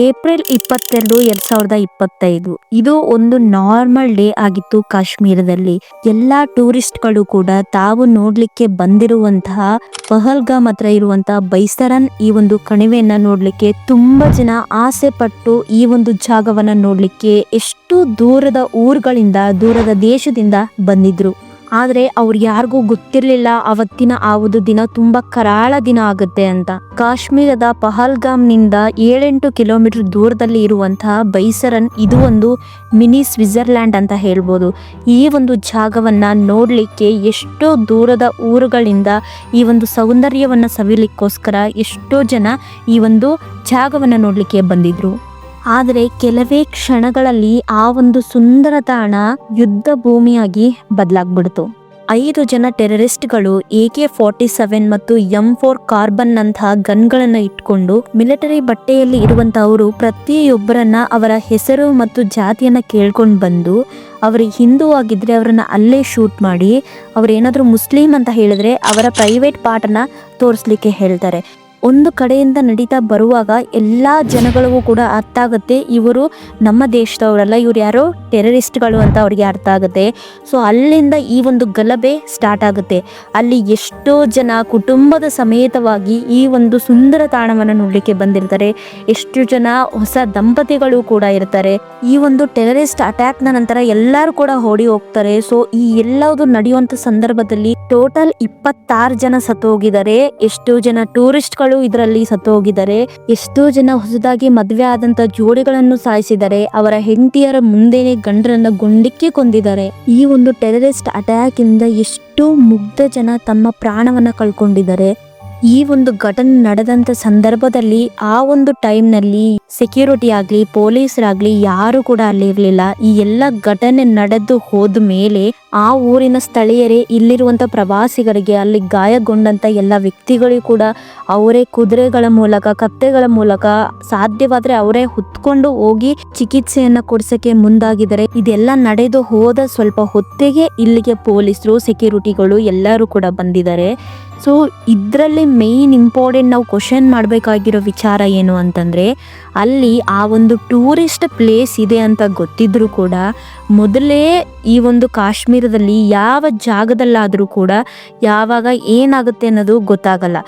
April ಇಪ್ಪತ್ತೆರಡು ಎರಡ್ ಸಾವಿರದ ಇಪ್ಪತ್ತೈದು. ಇದು ಒಂದು ನಾರ್ಮಲ್ ಡೇ ಆಗಿತ್ತು ಕಾಶ್ಮೀರದಲ್ಲಿ. ಎಲ್ಲಾ ಟೂರಿಸ್ಟ್ಗಳು ಕೂಡ ತಾವು ನೋಡ್ಲಿಕ್ಕೆ ಬಂದಿರುವಂತಹ ಪಹಲ್ಗಾಮ್ ಹತ್ರ ಇರುವಂತಹ ಬೈಸರನ್ ಈ ಒಂದು ಕಣಿವೆಯನ್ನ ನೋಡ್ಲಿಕ್ಕೆ ತುಂಬಾ ಜನ ಆಸೆ ಪಟ್ಟು ಈ ಒಂದು ಜಾಗವನ್ನ ನೋಡ್ಲಿಕ್ಕೆ ಎಷ್ಟು ದೂರದ ಊರುಗಳಿಂದ, ದೂರದ ದೇಶದಿಂದ ಬಂದಿದ್ರು. ಆದ್ರೆ ಅವ್ರು ಯಾರಿಗೂ ಗೊತ್ತಿರಲಿಲ್ಲ ಅವತ್ತಿನ ಆ ಒಂದು ದಿನ ತುಂಬಾ ಕರಾಳ ದಿನ ಆಗುತ್ತೆ ಅಂತ. ಕಾಶ್ಮೀರದ ಪಹಲ್ಗಾಮ್ನಿಂದ ಏಳೆಂಟು ಕಿಲೋಮೀಟರ್ ದೂರದಲ್ಲಿ ಇರುವಂತಹ ಬೈಸರನ್ ಇದು ಒಂದು ಮಿನಿ ಸ್ವಿಟ್ಜರ್ಲ್ಯಾಂಡ್ ಅಂತ ಹೇಳ್ಬೋದು. ಈ ಒಂದು ಜಾಗವನ್ನ ನೋಡಲಿಕ್ಕೆ ಎಷ್ಟೋ ದೂರದ ಊರುಗಳಿಂದ ಈ ಒಂದು ಸೌಂದರ್ಯವನ್ನ ಸವಿಲಿಕ್ಕೋಸ್ಕರ ಎಷ್ಟೋ ಜನ ಈ ಒಂದು ಜಾಗವನ್ನ ನೋಡಲಿಕ್ಕೆ ಬಂದಿದ್ರು. ಆದರೆ ಕೆಲವೇ ಕ್ಷಣಗಳಲ್ಲಿ ಆ ಒಂದು ಸುಂದರ ತಾಣ ಯುದ್ಧ ಭೂಮಿಯಾಗಿ ಬದಲಾಗ್ಬಿಡ್ತು. ಐದು ಜನ ಟೆರರಿಸ್ಟ್ಗಳು ಎ ಕೆ ಫಾರ್ಟಿ ಸೆವೆನ್ ಮತ್ತು ಎಂ ಫೋರ್ ಕಾರ್ಬನ್ ನಂತಹ ಗನ್ಗಳನ್ನು ಇಟ್ಕೊಂಡು ಮಿಲಿಟರಿ ಬಟ್ಟೆಯಲ್ಲಿ ಇರುವಂತಹವರು ಪ್ರತಿಯೊಬ್ಬರನ್ನ ಅವರ ಹೆಸರು ಮತ್ತು ಜಾತಿಯನ್ನ ಕೇಳ್ಕೊಂಡು ಬಂದು ಅವರು ಹಿಂದೂ ಆಗಿದ್ರೆ ಅವರನ್ನ ಅಲ್ಲೇ ಶೂಟ್ ಮಾಡಿ ಅವ್ರೇನಾದ್ರೂ ಮುಸ್ಲಿಂ ಅಂತ ಹೇಳಿದ್ರೆ ಅವರ ಪ್ರೈವೇಟ್ ಪಾರ್ಟನ್ನ ತೋರಿಸ್ಲಿಕ್ಕೆ ಹೇಳ್ತಾರೆ. ಒಂದು ಕಡೆಯಿಂದ ನಡೀತಾ ಬರುವಾಗ ಎಲ್ಲ ಜನಗಳಿಗೂ ಕೂಡ ಅರ್ಥ ಆಗುತ್ತೆ. ಇವರು ನಮ್ಮ ದೇಶದವರಲ್ಲ, ಇವ್ರು ಯಾರೋ ಟೆರರಿಸ್ಟ್ಗಳು ಅಂತ ಅವ್ರಿಗೆ ಅರ್ಥ ಆಗುತ್ತೆ. ಸೊ ಅಲ್ಲಿಂದ ಈ ಒಂದು ಗಲಭೆ ಸ್ಟಾರ್ಟ್ ಆಗುತ್ತೆ. ಅಲ್ಲಿ ಎಷ್ಟೋ ಜನ ಕುಟುಂಬದ ಸಮೇತವಾಗಿ ಈ ಒಂದು ಸುಂದರ ತಾಣವನ್ನು ನೋಡಲಿಕ್ಕೆ ಬಂದಿರ್ತಾರೆ. ಎಷ್ಟು ಜನ ಹೊಸ ದಂಪತಿಗಳು ಕೂಡ ಇರ್ತಾರೆ. ಈ ಒಂದು ಟೆರರಿಸ್ಟ್ ಅಟ್ಯಾಕ್ನ ನಂತರ ಎಲ್ಲರೂ ಕೂಡ ಓಡಿ ಹೋಗ್ತಾರೆ. ಸೊ ಈ ಎಲ್ಲವುದು ನಡೆಯುವಂಥ ಸಂದರ್ಭದಲ್ಲಿ ಟೋಟಲ್ ಇಪ್ಪತ್ತಾರು ಜನ ಸತ್ತು ಹೋಗಿದ್ದಾರೆ ಎಷ್ಟೋ ಜನ ಟೂರಿಸ್ಟ್ಗಳು ಇದರಲ್ಲಿ ಸತ್ತೋಗಿದ್ದಾರೆ ಎಷ್ಟೋ ಜನ ಹೊಸದಾಗಿ ಮದುವೆ ಆದಂತ ಜೋಡಿಗಳನ್ನು ಸಾಯಿಸಿದ್ದಾರೆ ಅವರ ಹೆಂಡತಿಯರ ಮುಂದೆನೆ ಗಂಡರನ್ನ ಗುಂಡಿಕ್ಕೆ ಕೊಂದಿದ್ದಾರೆ ಈ ಒಂದು ಟೆರರಿಸ್ಟ್ ಅಟ್ಯಾಕ್ ಇಂದ ಎಷ್ಟೋ ಮುಗ್ಧ ಜನ ತಮ್ಮ ಪ್ರಾಣವನ್ನ ಕಳ್ಕೊಂಡಿದ್ದಾರೆ. ಈ ಒಂದು ಘಟನೆ ನಡೆದಂತ ಸಂದರ್ಭದಲ್ಲಿ ಆ ಒಂದು ಟೈಮ್ನಲ್ಲಿ ಸೆಕ್ಯೂರಿಟಿ ಆಗ್ಲಿ, ಪೊಲೀಸರಾಗ್ಲಿ ಯಾರು ಕೂಡ ಅಲ್ಲಿ ಇರ್ಲಿಲ್ಲ. ಈ ಎಲ್ಲ ಘಟನೆ ನಡೆದು ಹೋದ ಮೇಲೆ ಆ ಊರಿನ ಸ್ಥಳೀಯರೇ, ಇಲ್ಲಿರುವಂತ ಪ್ರವಾಸಿಗರಿಗೆ, ಅಲ್ಲಿ ಗಾಯಗೊಂಡಂತ ಎಲ್ಲ ವ್ಯಕ್ತಿಗಳಿಗೂ ಕೂಡ ಅವರೇ ಕುದುರೆಗಳ ಮೂಲಕ, ಕತ್ತೆಗಳ ಮೂಲಕ ಸಾಧ್ಯವಾದ್ರೆ ಅವರೇ ಹೊತ್ಕೊಂಡು ಹೋಗಿ ಚಿಕಿತ್ಸೆಯನ್ನ ಕೊಡ್ಸಕ್ಕೆ ಮುಂದಾಗಿದ್ದಾರೆ. ಇದೆಲ್ಲ ನಡೆದು ಹೋದ ಸ್ವಲ್ಪ ಹೊತ್ತಿಗೆ ಇಲ್ಲಿಗೆ ಪೊಲೀಸರು ಸೆಕ್ಯೂರಿಟಿಗಳು ಎಲ್ಲರೂ ಕೂಡ ಬಂದಿದ್ದಾರೆ. ಸೊ ಇದರಲ್ಲಿ ಮೇಯ್ನ್ ಇಂಪಾರ್ಟೆಂಟ್ ನಾವು ಕ್ವಶನ್ ಮಾಡಬೇಕಾಗಿರೋ ವಿಚಾರ ಏನು ಅಂತಂದರೆ, ಅಲ್ಲಿ ಆ ಒಂದು ಟೂರಿಸ್ಟ್ ಪ್ಲೇಸ್ ಇದೆ ಅಂತ ಗೊತ್ತಿದ್ರೂ ಕೂಡ, ಮೊದಲೇ ಈ ಒಂದು ಕಾಶ್ಮೀರದಲ್ಲಿ ಯಾವ ಜಾಗದಲ್ಲಾದರೂ ಕೂಡ ಯಾವಾಗ ಏನಾಗುತ್ತೆ ಅನ್ನೋದು ಗೊತ್ತಾಗಲ್ಲ.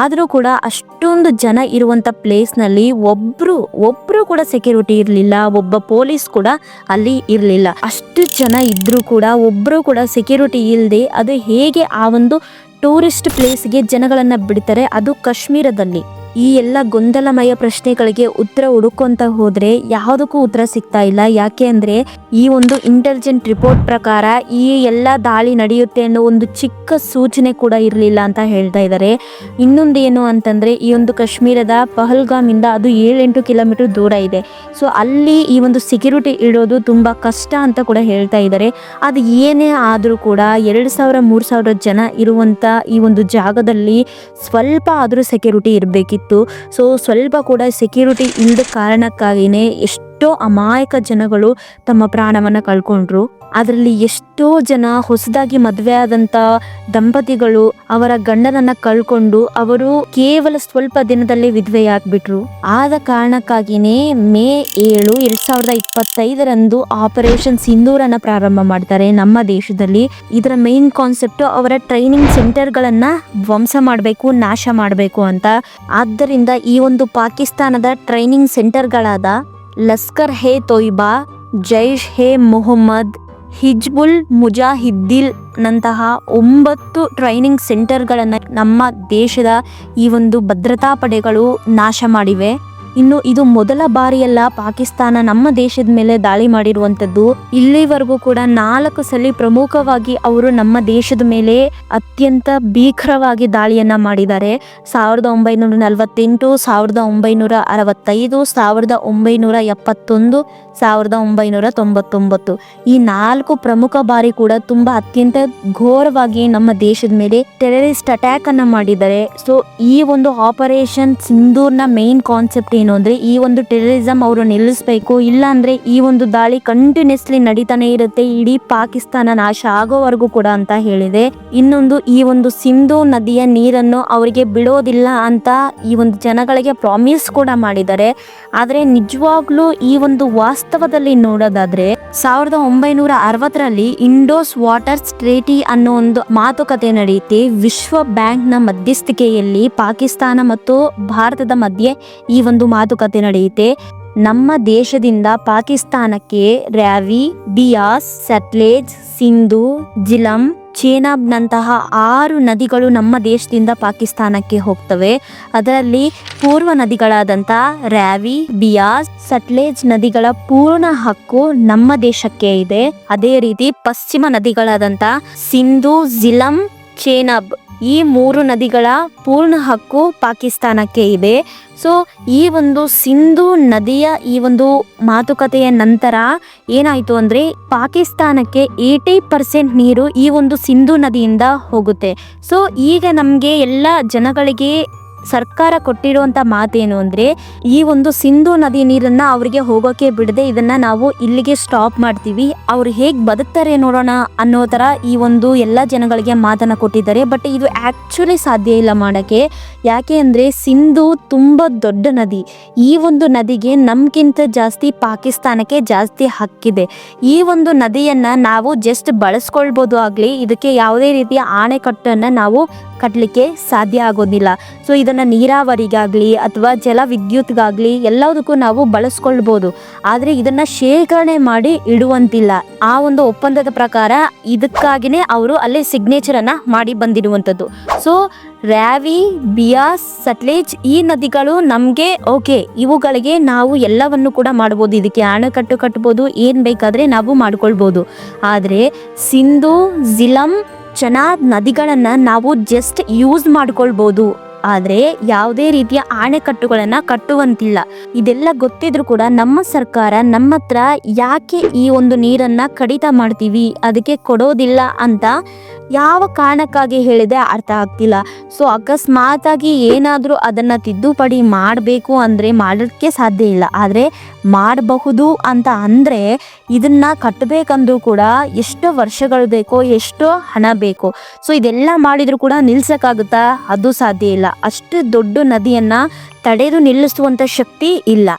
ಆದರೂ ಕೂಡ ಅಷ್ಟೊಂದು ಜನ ಇರುವಂಥ ಪ್ಲೇಸ್ನಲ್ಲಿ ಒಬ್ಬರು ಒಬ್ಬರು ಕೂಡ ಸೆಕ್ಯೂರಿಟಿ ಇರಲಿಲ್ಲ, ಒಬ್ಬ ಪೊಲೀಸ್ ಕೂಡ ಅಲ್ಲಿ ಇರಲಿಲ್ಲ. ಅಷ್ಟು ಜನ ಇದ್ದರೂ ಕೂಡ ಒಬ್ಬರು ಕೂಡ ಸೆಕ್ಯೂರಿಟಿ ಇಲ್ಲದೆ ಅದು ಹೇಗೆ ಆ ಒಂದು ಟೂರಿಸ್ಟ್ ಪ್ಲೇಸ್ಗೆ ಜನಗಳನ್ನು ಬಿಡ್ತಾರೆ. ಅದು ಕಾಶ್ಮೀರದಲ್ಲಿ. ಈ ಎಲ್ಲ ಗೊಂದಲಮಯ ಪ್ರಶ್ನೆಗಳಿಗೆ ಉತ್ತರ ಹುಡುಕೊಂತ ಹೋದ್ರೆ ಯಾವುದಕ್ಕೂ ಉತ್ತರ ಸಿಗ್ತಾ ಇಲ್ಲ. ಯಾಕೆ ಅಂದ್ರೆ ಈ ಒಂದು ಇಂಟೆಲಿಜೆಂಟ್ ರಿಪೋರ್ಟ್ ಪ್ರಕಾರ ಈ ಎಲ್ಲ ದಾಳಿ ನಡೆಯುತ್ತೆ ಅನ್ನೋ ಒಂದು ಚಿಕ್ಕ ಸೂಚನೆ ಕೂಡ ಇರಲಿಲ್ಲ ಅಂತ ಹೇಳ್ತಾ ಇದ್ದಾರೆ ಇನ್ನೊಂದು ಏನು ಅಂತಂದ್ರೆ ಈ ಒಂದು ಕಾಶ್ಮೀರದ ಪಹಲ್ಗಾಮ್ ಇಂದ ಅದು ಏಳೆಂಟು ಕಿಲೋಮೀಟರ್ ದೂರ ಇದೆ. ಸೊ ಅಲ್ಲಿ ಈ ಒಂದು ಸೆಕ್ಯೂರಿಟಿ ಇಡೋದು ತುಂಬಾ ಕಷ್ಟ ಅಂತ ಕೂಡ ಹೇಳ್ತಾ ಇದ್ದಾರೆ ಅದು ಏನೇ ಆದರೂ ಕೂಡ ಎರಡು ಸಾವಿರ, ಮೂರು ಸಾವಿರ ಜನ ಇರುವಂತ ಈ ಒಂದು ಜಾಗದಲ್ಲಿ ಸ್ವಲ್ಪ ಆದರೂ ಸೆಕ್ಯೂರಿಟಿ ಇರಬೇಕಿತ್ತು. ಸೊ ಸ್ವಲ್ಪ ಕೂಡ ಸೆಕ್ಯೂರಿಟಿ ಇಲ್ಲದ ಕಾರಣಕ್ಕಾಗಿನೇ ಎಷ್ಟೋ ಅಮಾಯಕ ಜನಗಳು ತಮ್ಮ ಪ್ರಾಣವನ್ನು ಕಳ್ಕೊಂಡ್ರು. ಅದರಲ್ಲಿ ಎಷ್ಟೋ ಜನ ಹೊಸದಾಗಿ ಮದುವೆ ಆದಂತ ದಂಪತಿಗಳು ಅವರ ಗಂಡನನ್ನ ಕಳ್ಕೊಂಡು ಅವರು ಕೇವಲ ಸ್ವಲ್ಪ ದಿನದಲ್ಲೇ ವಿಧವೆಯಾಗ್ಬಿಟ್ರು. ಆದ ಕಾರಣಕ್ಕಾಗಿನೇ ಮೇ ಏಳು ಎರಡ್ ಸಾವಿರದ ಇಪ್ಪತ್ತೈದರಂದು ಆಪರೇಷನ್ ಸಿಂಧೂರನ್ನ ಪ್ರಾರಂಭ ಮಾಡ್ತಾರೆ ನಮ್ಮ ದೇಶದಲ್ಲಿ. ಇದರ ಮೇನ್ ಕಾನ್ಸೆಪ್ಟ್ ಅವರ ಟ್ರೈನಿಂಗ್ ಸೆಂಟರ್ಗಳನ್ನ ಧ್ವಂಸ ಮಾಡಬೇಕು, ನಾಶ ಮಾಡಬೇಕು ಅಂತ. ಆದ್ದರಿಂದ ಈ ಒಂದು ಪಾಕಿಸ್ತಾನದ ಟ್ರೈನಿಂಗ್ ಸೆಂಟರ್ಗಳಾದ ಲಸ್ಕರ್ ಹೇ ತೊಯ್ಬಾ, ಜೈಷ್ ಹೇ ಮೊಹಮ್ಮದ್ ಹಿಜ್ಬುಲ್ ಮುಜಾಹಿದ್ದಿಲ್ ನಂತಹ ಒಂಬತ್ತು ಟ್ರೈನಿಂಗ್ ಸೆಂಟರ್ಗಳನ್ನು ನಮ್ಮ ದೇಶದ ಈ ಒಂದು ಭದ್ರತಾ ಪಡೆಗಳು ನಾಶ ಮಾಡಿವೆ. ಇನ್ನು ಇದು ಮೊದಲ ಬಾರಿಯಲ್ಲ ಪಾಕಿಸ್ತಾನ ನಮ್ಮ ದೇಶದ ಮೇಲೆ ದಾಳಿ ಮಾಡಿರುವಂತದ್ದು ಇಲ್ಲಿವರೆಗೂ ಕೂಡ ನಾಲ್ಕು ಸಲ ಪ್ರಮುಖವಾಗಿ ಅವರು ನಮ್ಮ ದೇಶದ ಮೇಲೆ ಅತ್ಯಂತ ಭೀಕರವಾಗಿ ದಾಳಿಯನ್ನ ಮಾಡಿದ್ದಾರೆ. ಸಾವಿರದ ಒಂಬೈನೂರ ನಲವತ್ತೆಂಟು, ಸಾವಿರದ ಒಂಬೈನೂರ ಅರವತ್ತೈದು, ಸಾವಿರದ ಒಂಬೈನೂರ ಎಪ್ಪತ್ತೊಂದು, ಸಾವಿರದ ಒಂಬೈನೂರ ತೊಂಬತ್ತೊಂಬತ್ತು. ಈ ನಾಲ್ಕು ಪ್ರಮುಖ ಬಾರಿ ಕೂಡ ತುಂಬಾ ಅತ್ಯಂತ ಘೋರವಾಗಿ ನಮ್ಮ ದೇಶದ ಮೇಲೆ ಟೆರರಿಸ್ಟ್ ಅಟ್ಯಾಕ್ ಅನ್ನ ಮಾಡಿದ್ದಾರೆ. ಸೊ ಈ ಒಂದು ಆಪರೇಷನ್ ಸಿಂಧೂರ್ನ ಮೇನ್ ಕಾನ್ಸೆಪ್ಟ್ ಏನು? ಏನು ಅಂದ್ರೆ ಈ ಒಂದು ಟೆರರಿಸಂ ಅವರು ನಿಲ್ಲಿಸಬೇಕು, ಇಲ್ಲ ಅಂದ್ರೆ ಈ ಒಂದು ದಾಳಿ ಕಂಟಿನ್ಯೂಸ್ಲಿ ನಡೀತಾನೆ ಇರುತ್ತೆ, ಇಡೀ ಪಾಕಿಸ್ತಾನ ನಾಶ ಆಗೋವರೆಗೂ ಕೂಡ ಅಂತ ಹೇಳಿದೆ. ಇನ್ನೊಂದು ಈ ಒಂದು ಸಿಂಧು ನದಿಯ ನೀರನ್ನು ಅವರಿಗೆ ಬಿಡೋದಿಲ್ಲ ಅಂತ ಈ ಒಂದು ಜನಗಳಿಗೆ ಪ್ರಾಮಿಸ್ ಕೂಡ ಮಾಡಿದ್ದಾರೆ. ಆದರೆ ನಿಜವಾಗ್ಲೂ ಈ ಒಂದು ವಾಸ್ತವದಲ್ಲಿ ನೋಡೋದಾದ್ರೆ, ಸಾವಿರದ ಒಂಬೈನೂರ ಅರವತ್ತರಲ್ಲಿ ಇಂಡೋಸ್ ವಾಟರ್ ಟ್ರೇಟಿ ಅನ್ನೋ ಒಂದು ಮಾತುಕತೆ ನಡೆಯುತ್ತೆ. ವಿಶ್ವ ಬ್ಯಾಂಕ್ನ ಮಧ್ಯಸ್ಥಿಕೆಯಲ್ಲಿ ಪಾಕಿಸ್ತಾನ ಮತ್ತು ಭಾರತದ ಮಧ್ಯೆ ಈ ಒಂದು ಮಾತುಕತೆ ನಡೆಯುತ್ತೆ ನಮ್ಮ ದೇಶದಿಂದ ಪಾಕಿಸ್ತಾನಕ್ಕೆ ರ್ಯಾವಿ ಬಿಯಾಸ್, ಸಟ್ಲೇಜ್, ಸಿಂಧು ಜಿಲಂ ಚೇನಾಬ್ನಂತಹ ಆರು ನದಿಗಳು ನಮ್ಮ ದೇಶದಿಂದ ಪಾಕಿಸ್ತಾನಕ್ಕೆ ಹೋಗ್ತವೆ. ಅದರಲ್ಲಿ ಪೂರ್ವ ನದಿಗಳಾದಂಥ ರ್ಯಾವಿ ಬಿಯಾಸ್, ಸಟ್ಲೇಜ್ ನದಿಗಳ ಪೂರ್ಣ ಹಕ್ಕು ನಮ್ಮ ದೇಶಕ್ಕೆ ಇದೆ. ಅದೇ ರೀತಿ ಪಶ್ಚಿಮ ನದಿಗಳಾದಂಥ ಸಿಂಧು ಜಿಲಂ ಚೇನಬ್, ಈ ಮೂರು ನದಿಗಳ ಪೂರ್ಣ ಹಕ್ಕು ಪಾಕಿಸ್ತಾನಕ್ಕೆ ಇದೆ. ಸೊ ಈ ಒಂದು ಸಿಂಧು ನದಿಯ ಈ ಒಂದು ಮಾತುಕತೆಯ ನಂತರ ಏನಾಯಿತು ಅಂದರೆ ಪಾಕಿಸ್ತಾನಕ್ಕೆ ಏಯ್ಟಿ ಪರ್ಸೆಂಟ್ ನೀರು ಈ ಒಂದು ಸಿಂಧು ನದಿಯಿಂದ ಹೋಗುತ್ತೆ. ಸೊ ಈಗ ನಮಗೆ ಎಲ್ಲ ಜನಗಳಿಗೆ ಸರ್ಕಾರ ಕೊಟ್ಟಿರುವಂಥ ಮಾತೇನು ಅಂದರೆ, ಈ ಒಂದು ಸಿಂಧು ನದಿ ನೀರನ್ನು ಅವರಿಗೆ ಹೋಗೋಕೆ ಬಿಡದೆ ಇದನ್ನು ನಾವು ಇಲ್ಲಿಗೆ ಸ್ಟಾಪ್ ಮಾಡ್ತೀವಿ. ಅವ್ರು ಹೇಗೆ ಬದುಕ್ತಾರೆ ನೋಡೋಣ ಅನ್ನೋ ಥರ ಈ ಒಂದು ಎಲ್ಲ ಜನಗಳಿಗೆ ಮಾತನ್ನು ಕೊಟ್ಟಿದ್ದಾರೆ. ಬಟ್ ಇದು ಆ್ಯಕ್ಚುಲಿ ಸಾಧ್ಯ ಇಲ್ಲ ಮಾಡೋಕ್ಕೆ. ಯಾಕೆ ಅಂದರೆ ಸಿಂಧು ತುಂಬ ದೊಡ್ಡ ನದಿ. ಈ ಒಂದು ನದಿಗೆ ನಮ್ಗಿಂತ ಜಾಸ್ತಿ ಪಾಕಿಸ್ತಾನಕ್ಕೆ ಜಾಸ್ತಿ ಹಕ್ಕಿದೆ. ಈ ಒಂದು ನದಿಯನ್ನು ನಾವು ಜಸ್ಟ್ ಬಳಸ್ಕೊಳ್ಬೋದು ಆಗಲಿ, ಇದಕ್ಕೆ ಯಾವುದೇ ರೀತಿಯ ಆಣೆಕಟ್ಟನ್ನು ನಾವು ಕಟ್ಟಲಿಕ್ಕೆ ಸಾಧ್ಯ ಆಗೋದಿಲ್ಲ. ಸೊ ಇದನ್ನು ನೀರಾವರಿಗಾಗಲಿ ಅಥವಾ ಜಲ ವಿದ್ಯುತ್ಗಾಗಲಿ ಎಲ್ಲದಕ್ಕೂ ನಾವು ಬಳಸ್ಕೊಳ್ಬೋದು. ಆದರೆ ಇದನ್ನು ಶೇಖರಣೆ ಮಾಡಿ ಇಡುವಂತಿಲ್ಲ. ಆ ಒಂದು ಒಪ್ಪಂದದ ಪ್ರಕಾರ ಇದಕ್ಕಾಗಿಯೇ ಅವರು ಅಲ್ಲೇ ಸಿಗ್ನೇಚರನ್ನು ಮಾಡಿ ಬಂದಿರುವಂಥದ್ದು ಸೊ ರ್ಯಾವಿ ಬಿಯಾಸ್ ಸಟ್ಲೇಜ್ ಈ ನದಿಗಳು ನಮಗೆ ಓಕೆ, ಇವುಗಳಿಗೆ ನಾವು ಎಲ್ಲವನ್ನು ಕೂಡ ಮಾಡ್ಬೋದು. ಇದಕ್ಕೆ ಅಣೆಕಟ್ಟು ಕಟ್ಬೋದು, ಏನು ಬೇಕಾದರೆ ನಾವು ಮಾಡ್ಕೊಳ್ಬೋದು. ಆದರೆ ಸಿಂಧು ಜಿಲಂ ಚನಾಬ್ ನದಿಗಳನ್ನು ನಾವು ಜಸ್ಟ್ ಯೂಸ್ ಮಾಡ್ಕೊಳ್ಬೋದು. ಆದರೆ ಯಾವುದೇ ರೀತಿಯ ಆಣೆಕಟ್ಟುಗಳನ್ನು ಕಟ್ಟುವಂತಿಲ್ಲ. ಇದೆಲ್ಲ ಗೊತ್ತಿದ್ರು ಕೂಡ ನಮ್ಮ ಸರ್ಕಾರ ನಮ್ಮ ಹತ್ರ ಯಾಕೆ ಈ ಒಂದು ನೀರನ್ನು ಕಡಿತ ಮಾಡ್ತೀವಿ, ಅದಕ್ಕೆ ಕೊಡೋದಿಲ್ಲ ಅಂತ ಯಾವ ಕಾರಣಕ್ಕಾಗಿ ಹೇಳಿದೆ ಅರ್ಥ ಆಗ್ತಿಲ್ಲ. ಸೊ ಅಕಸ್ಮಾತಾಗಿ ಏನಾದರೂ ಅದನ್ನು ತಿದ್ದುಪಡಿ ಮಾಡಬೇಕು ಅಂದರೆ ಮಾಡೋಕ್ಕೆ ಸಾಧ್ಯ ಇಲ್ಲ. ಆದರೆ ಮಾಡಬಹುದು ಅಂತ ಅಂದರೆ ಇದನ್ನು ಕಟ್ಟಬೇಕಂದ್ರೂ ಕೂಡ ಎಷ್ಟು ವರ್ಷಗಳು ಬೇಕೋ, ಎಷ್ಟೋ ಹಣ ಬೇಕೋ. ಸೊ ಇದೆಲ್ಲ ಮಾಡಿದರೂ ಕೂಡ ನಿಲ್ಸೋಕ್ಕಾಗುತ್ತಾ? ಅದು ಸಾಧ್ಯ ಇಲ್ಲ. ಅಷ್ಟು ದೊಡ್ಡ ನದಿಯನ್ನು ತಡೆದು ನಿಲ್ಲಿಸುವಂಥ ಶಕ್ತಿ ಇಲ್ಲ.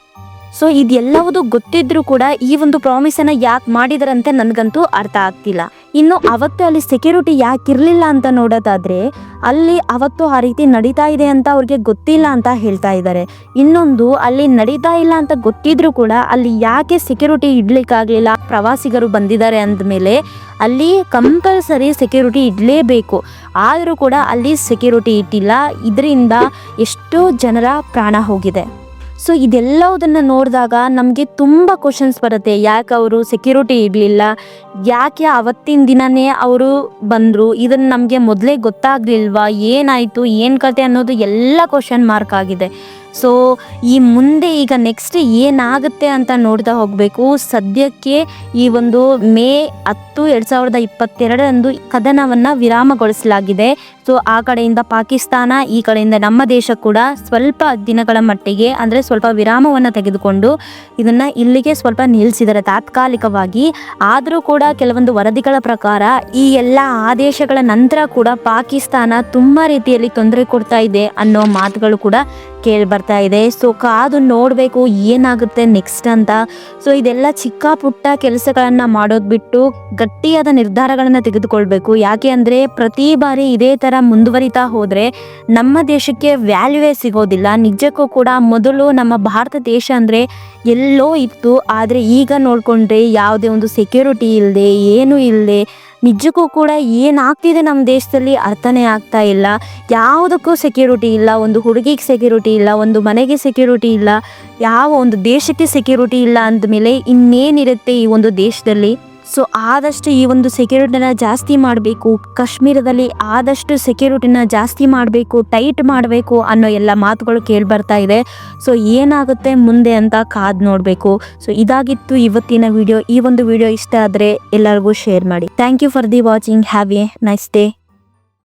ಸೊ ಇದೆಲ್ಲವುದು ಗೊತ್ತಿದ್ರೂ ಕೂಡ ಈ ಒಂದು ಪ್ರಾಮಿಸನ್ನು ಯಾಕೆ ಮಾಡಿದರಂತೆ ನನಗಂತೂ ಅರ್ಥ ಆಗ್ತಿಲ್ಲ. ಇನ್ನು ಅವತ್ತು ಅಲ್ಲಿ ಸೆಕ್ಯೂರಿಟಿ ಯಾಕೆ ಇರಲಿಲ್ಲ ಅಂತ ನೋಡೋದಾದರೆ, ಅಲ್ಲಿ ಅವತ್ತು ಆ ರೀತಿ ನಡೀತಾ ಇದೆ ಅಂತ ಅವ್ರಿಗೆ ಗೊತ್ತಿಲ್ಲ ಅಂತ ಹೇಳ್ತಾ ಇದ್ದಾರೆ. ಇನ್ನೊಂದು, ಅಲ್ಲಿ ನಡೀತಾ ಇಲ್ಲ ಅಂತ ಗೊತ್ತಿದ್ರೂ ಕೂಡ ಅಲ್ಲಿ ಯಾಕೆ ಸೆಕ್ಯೂರಿಟಿ ಇಡ್ಲಿಕ್ಕಾಗಲಿಲ್ಲ? ಪ್ರವಾಸಿಗರು ಬಂದಿದ್ದಾರೆ ಅಂದಮೇಲೆ ಅಲ್ಲಿ ಕಂಪಲ್ಸರಿ ಸೆಕ್ಯೂರಿಟಿ ಇಡಲೇಬೇಕು. ಆದರೂ ಕೂಡ ಅಲ್ಲಿ ಸೆಕ್ಯೂರಿಟಿ ಇಟ್ಟಿಲ್ಲ. ಇದರಿಂದ ಎಷ್ಟೋ ಜನರ ಪ್ರಾಣ ಹೋಗಿದೆ. ಸೊ ಇದೆಲ್ಲವುದನ್ನು ನೋಡಿದಾಗ ನಮಗೆ ತುಂಬ ಕ್ವಶನ್ಸ್ ಬರುತ್ತೆ. ಯಾಕೆ ಅವರು ಸೆಕ್ಯೂರಿಟಿ ಇರಲಿಲ್ಲ? ಯಾಕೆ ಅವತ್ತಿನ ದಿನನೇ ಅವರು ಬಂದರು? ಇದನ್ನು ನಮಗೆ ಮೊದಲೇ ಗೊತ್ತಾಗಲಿಲ್ವಾ? ಏನಾಯಿತು? ಏನು ಕತೆ ಅನ್ನೋದು ಎಲ್ಲ ಕ್ವಶನ್ ಮಾರ್ಕ್ ಆಗಿದೆ. ಸೊ ಈ ಮುಂದೆ ಈಗ ನೆಕ್ಸ್ಟ್ ಏನಾಗುತ್ತೆ ಅಂತ ನೋಡ್ತಾ ಹೋಗಬೇಕು. ಸದ್ಯಕ್ಕೆ ಈ ಒಂದು ಮೇ ಹತ್ತು ಎರಡು ಸಾವಿರದ ಇಪ್ಪತ್ತೆರಡರಂದು ಕದನವನ್ನು ವಿರಾಮಗೊಳಿಸಲಾಗಿದೆ. ಸೊ ಆ ಕಡೆಯಿಂದ ಪಾಕಿಸ್ತಾನ, ಈ ಕಡೆಯಿಂದ ನಮ್ಮ ದೇಶ ಕೂಡ ಸ್ವಲ್ಪ ದಿನಗಳ ಮಟ್ಟಿಗೆ, ಅಂದರೆ ಸ್ವಲ್ಪ ವಿರಾಮವನ್ನು ತೆಗೆದುಕೊಂಡು ಇದನ್ನು ಇಲ್ಲಿಗೆ ಸ್ವಲ್ಪ ನಿಲ್ಲಿಸಿದ್ದಾರೆ ತಾತ್ಕಾಲಿಕವಾಗಿ. ಆದರೂ ಕೂಡ ಕೆಲವೊಂದು ವರದಿಗಳ ಪ್ರಕಾರ ಈ ಎಲ್ಲ ಆದೇಶಗಳ ನಂತರ ಕೂಡ ಪಾಕಿಸ್ತಾನ ತುಂಬ ರೀತಿಯಲ್ಲಿ ತೊಂದರೆ ಕೊಡ್ತಾ ಇದೆ ಅನ್ನೋ ಮಾತುಗಳು ಕೂಡ ಕೇಳಿ ಬರ್ತಾ ಇದೆ. ಸೊ ಕಾದು ನೋಡಬೇಕು ಏನಾಗುತ್ತೆ ನೆಕ್ಸ್ಟ್ ಅಂತ. ಸೊ ಇದೆಲ್ಲ ಚಿಕ್ಕ ಪುಟ್ಟ ಕೆಲಸಗಳನ್ನು ಮಾಡೋದು ಬಿಟ್ಟು ಗಟ್ಟಿಯಾದ ನಿರ್ಧಾರಗಳನ್ನು ತೆಗೆದುಕೊಳ್ಬೇಕು. ಯಾಕೆ ಅಂದರೆ ಪ್ರತಿ ಬಾರಿ ಇದೇ ಥರ ಮುಂದುವರಿತಾ ಹೋದರೆ ನಮ್ಮ ದೇಶಕ್ಕೆ ವ್ಯಾಲ್ಯೂವೇ ಸಿಗೋದಿಲ್ಲ. ನಿಜಕ್ಕೂ ಕೂಡ ಮೊದಲು ನಮ್ಮ ಭಾರತ ದೇಶ ಅಂದರೆ ಎಲ್ಲೋ ಇತ್ತು. ಆದರೆ ಈಗ ನೋಡಿಕೊಂಡ್ರೆ ಯಾವುದೇ ಒಂದು ಸೆಕ್ಯೂರಿಟಿ ಇಲ್ಲದೆ ಏನೂ ಇಲ್ಲದೆ ನಿಜಕ್ಕೂ ಕೂಡ ಏನಾಗ್ತಿದೆ ನಮ್ಮ ದೇಶದಲ್ಲಿ ಅರ್ಥನೇ ಆಗ್ತಾ ಇಲ್ಲ. ಯಾವುದಕ್ಕೂ ಸೆಕ್ಯೂರಿಟಿ ಇಲ್ಲ, ಒಂದು ಹುಡುಗಿಗೆ ಸೆಕ್ಯೂರಿಟಿ ಇಲ್ಲ, ಒಂದು ಮನೆಗೆ ಸೆಕ್ಯೂರಿಟಿ ಇಲ್ಲ, ಯಾವ ಒಂದು ದೇಶಕ್ಕೆ ಸೆಕ್ಯೂರಿಟಿ ಇಲ್ಲ ಅಂದಮೇಲೆ ಇನ್ನೇನಿರುತ್ತೆ ಈ ಒಂದು ದೇಶದಲ್ಲಿ? ಸೊ ಆದಷ್ಟು ಈ ಒಂದು ಸೆಕ್ಯೂರಿಟಿನ ಜಾಸ್ತಿ ಮಾಡಬೇಕು, ಕಾಶ್ಮೀರದಲ್ಲಿ ಆದಷ್ಟು ಸೆಕ್ಯೂರಿಟಿನ ಜಾಸ್ತಿ ಮಾಡಬೇಕು ಟೈಟ್ ಮಾಡಬೇಕು ಅನ್ನೋ ಎಲ್ಲ ಮಾತುಗಳು ಕೇಳಿ ಬರ್ತಾ ಇದೆ. ಸೊ ಏನಾಗುತ್ತೆ ಮುಂದೆ ಅಂತ ಕಾದು ನೋಡಬೇಕು. ಸೊ ಇದಾಗಿತ್ತು ಇವತ್ತಿನ ವಿಡಿಯೋ ಈ ಒಂದು ವಿಡಿಯೋ ಇಷ್ಟ ಆದರೆ ಎಲ್ಲರಿಗೂ ಶೇರ್ ಮಾಡಿ. Thank you for the watching have a nice day